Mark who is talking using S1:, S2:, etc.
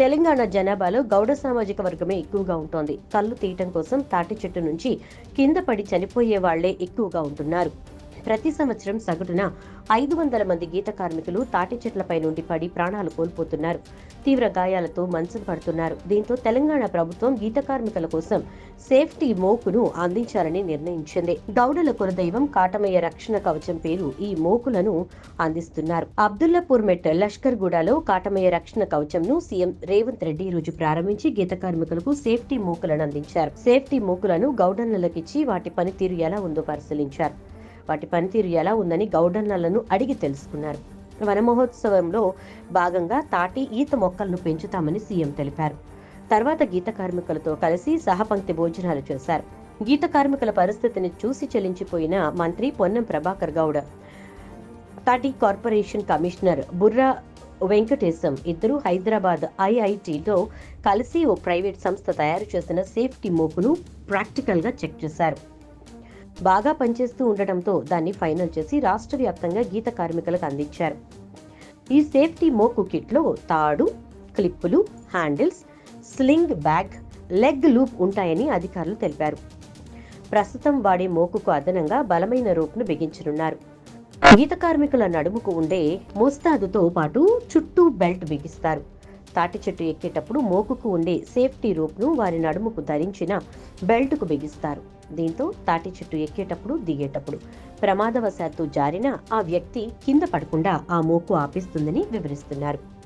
S1: తెలంగాణ జనాభాలో గౌడ సామాజిక వర్గమే ఎక్కువగా ఉంటోంది. కళ్ళు తీయటం కోసం తాటి చెట్టు నుంచి కింద పడి చనిపోయే వాళ్ళే ఎక్కువగా ఉంటున్నారు. ప్రతి సంవత్సరం సగటున ఐదు వందల మంది గీత కార్మికులు తాటి చెట్లపై నుండి పడి ప్రాణాలు కోల్పోతున్నారు. తీవ్ర గాయాలతో మంచం పడుతున్నారు. దీంతో తెలంగాణ ప్రభుత్వం గీత కార్మికుల కోసం సేఫ్టీ మోకును అందించాలని నిర్ణయించింది. గౌడల కులదైవం కాటమయ్య రక్షణ కవచం పేరు ఈ మోకులను అందిస్తున్నారు. అబ్దుల్లాపూర్ మెట్ లష్కర్ గూడలో కాటమయ్య రక్షణ కవచంను సీఎం రేవంత్ రెడ్డి ఈ రోజు ప్రారంభించి గీత కార్మికులకు సేఫ్టీ మోకులను అందించారు. సేఫ్టీ మోకులను గౌడన్లకిచ్చి వాటి పనితీరు ఎలా ఉందో పరిశీలించారు. వాటి పనితీరు ఎలా ఉందని గౌడన్నలను అడిగి తెలుసుకున్నారు. వనమహోత్సవంలో భాగంగా తాటి ఈత మొక్కలను పెంచుతామని సీఎం తెలిపారు. తర్వాత గీత కార్మికులతో కలిసి సహపంక్తి భోజనాలు చేశారు. గీత కార్మికుల పరిస్థితిని చూసి చెల్లించిపోయిన మంత్రి పొన్నం ప్రభాకర్ గౌడ తాటి కార్పొరేషన్ కమిషనర్ బుర్రా వెంకటేశం ఇద్దరు హైదరాబాద్ ఐఐటితో కలిసి ఓ ప్రైవేట్ సంస్థ తయారు చేసిన సేఫ్టీ మోపును ప్రాక్టికల్గా చెక్ చేశారు. బాగా పనిచేస్తూ ఉండటంతో దాన్ని ఫైనల్ చేసి రాష్ట్ర వ్యాప్తంగా గీత కార్మికులకు అందించారు. ఈ సేఫ్టీ మోకు కిట్లో తాడు క్లిప్పులు handles sling bag leg loop ఉంటాయని అధికారులు తెలిపారు. ప్రస్తుతం వాడే మోకుకు అదనంగా బలమైన రోప్ను బిగించనున్నారు. గీత కార్మికుల నడుముకు ఉండే మోస్తాదుతో పాటు చుట్టూ బెల్ట్ బిగిస్తారు. తాటి చెట్టు ఎక్కేటప్పుడు మోకుకు ఉండే సేఫ్టీ రోప్ను వారి నడుముకు ధరించిన బెల్ట్కు బిగిస్తారు. దీంతో తాటి చెట్టు ఎక్కేటప్పుడు దిగేటప్పుడు ప్రమాదవశాత్తు జారిన ఆ వ్యక్తి కింద పడకుండా ఆ మోకు ఆపిస్తుందని వివరిస్తున్నారు.